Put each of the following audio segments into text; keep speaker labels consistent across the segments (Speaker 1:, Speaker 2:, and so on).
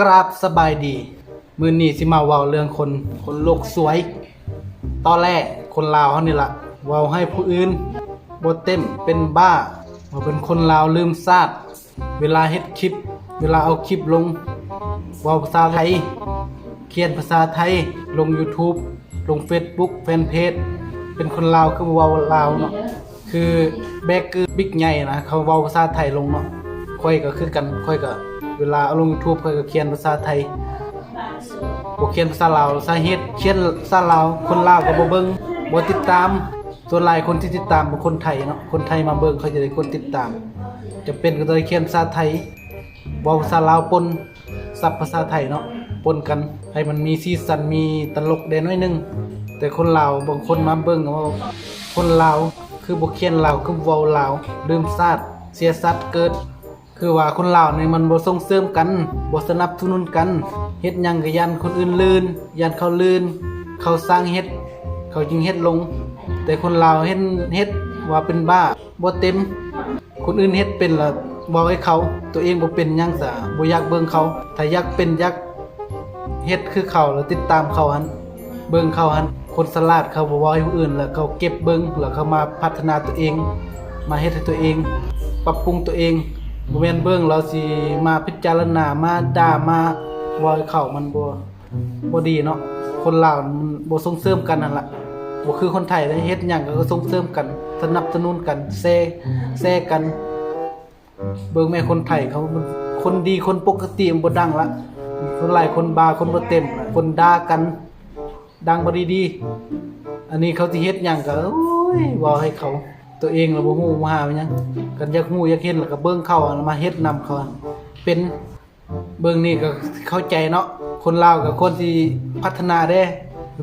Speaker 1: กราบสบายดี มือนี้สิมาเว้าเรื่องคนคนโลกสวย ตอนแรกคนลาวเขานี่ละเว้าให้ผู้อื่นบเต็มเป็นบ้าว่าเป็นคนลาวลืมซาดเวลาเฮ็ดคลิป เวลาเอาคลิปลงเว้าภาษาไทย เขียนภาษาไทย ลง YouTube ลง Facebook แฟนเพจเป็นคนลาวคือเว้าลาวเนาะคือแบกคือบิ๊กใหญ่นะเขาเว้าภาษาไทยลงเนาะ ค่อยก็คือกันค่อยก็เวลาเอาลง YouTube ค่อยก็เขียนภาษาไทยบ่เขียนภาษาลาวสาเหตุเขียนภาษาลาวคนลาวก็บ่เบิ่งบ่ติดตาม ส่วนหลายคนที่ติดตามเป็นคนไทยเนาะคนไทยมาเบิ่งเขาจะได้คนติดตาม จะเป็นก็ต้องเขียนภาษาไทยเว้าภาษาลาวปนศัพท์ภาษาไทยเนาะปนกันให้มันมีสีสันมีตลกแดน้อยหนึงแต่คนลาวบางคนมาเบิ่งว่าคนลาวคือบ่เขียนลาวคือเว้าลาวลืมชาติเสียสัตว์เกิด คือว่าคนลาวนี่มันบ่ส่งเสริมกันบ่สนับสนุนกันเฮ็ดหยังก็ยันคนอื่นลื่นยันเขาลื่น เขาสร้างเฮ็ด เขาจึงเฮ็ดลง แต่คนลาวเฮ็ดเฮ็ดว่าเป็นบ้าบ่เต็ม คนอื่นเฮ็ดเป็นละบอกให้เขา ตัวเองบ่เป็นหยังซะบ่อยากเบิ่งเขา ถ้าอยากเป็นอยากเฮ็ดคือเขาแล้วติดตามเขาหันเบิ่งเขาหันคนสลาดเขาบ่เว้าให้ผู้อื่นแล้วเขาเก็บเบิ่งแล้วเขามาพัฒนาตัวเอง มาเฮ็ดให้ตัวเอง ปรับปรุงตัวเอง บ่แม่นเบิ่งเราสิมาพิจารณามาด่ามาเว้าให้เขามันบ่บ่ดีเนาะคนลาวมันบ่ส่งเสริมกันนั่นล่ะบ่คือคนไทยได้เฮ็ดหยังก็ส่งเสริมกัน สนับสนุนกันแซ่แซ่กัน เบิ่งแม่คนไทยเขาคนดีคนปกติมันบ่ดังละคนหลายคนบาคนบ่เต็ม คนด่ากัน ดังบ่ดีๆอันนี้เขาสิเฮ็ดหยังก็โอ้ยว้าให้เขา ตัวเองแล้วบ่ฮู้มาหาหยังกันอยากฮู้อยากเห็นแล้วก็เบิ่งเขามาเฮ็ดนำเขาเป็นเบิ่งนี่ก็เข้าใจเนาะคนลาวกับคนที่พัฒนาเด้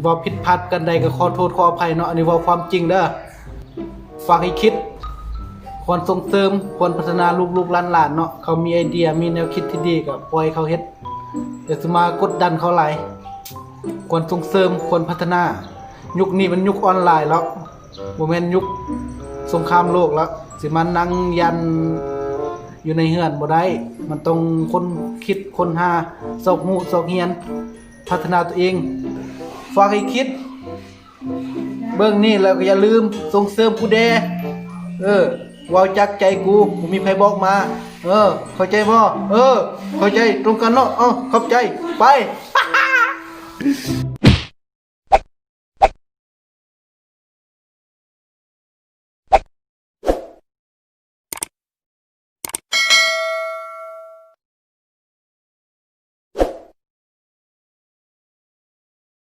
Speaker 1: ว้าผิดพลาดกันใดก็ขอโทษขออภัยเนาะอันนี้เว้าความจริงเด้อฝากให้คิดควรส่งเสริมควรพัฒนาลูกๆหลานๆเนาะเขามีไอเดียมีแนวคิดที่ดีก็ปล่อยเขาเฮ็ดอย่าสมากดดันเขาหลายควรส่งเสริมควรพัฒนา ยุคนี้มันยุคออนไลน์แล้วบ่แม่นยุค สงครามโลกแล้ว สิมานั่งยันอยู่ในเฮือนบ่ได้ มันต้องคนคิดคนหาสอกหูสอกเฮียน พัฒนาตัวเองฝากให้คิด เบิ่งนี่แล้วก็อย่าลืมส่งเสริมกูแดเออว้าจากใจกูบ่มีใครบอกมา เออ เข้าใจบ่เออ เข้าใจตรงกันเนาะเออเข้าใจไป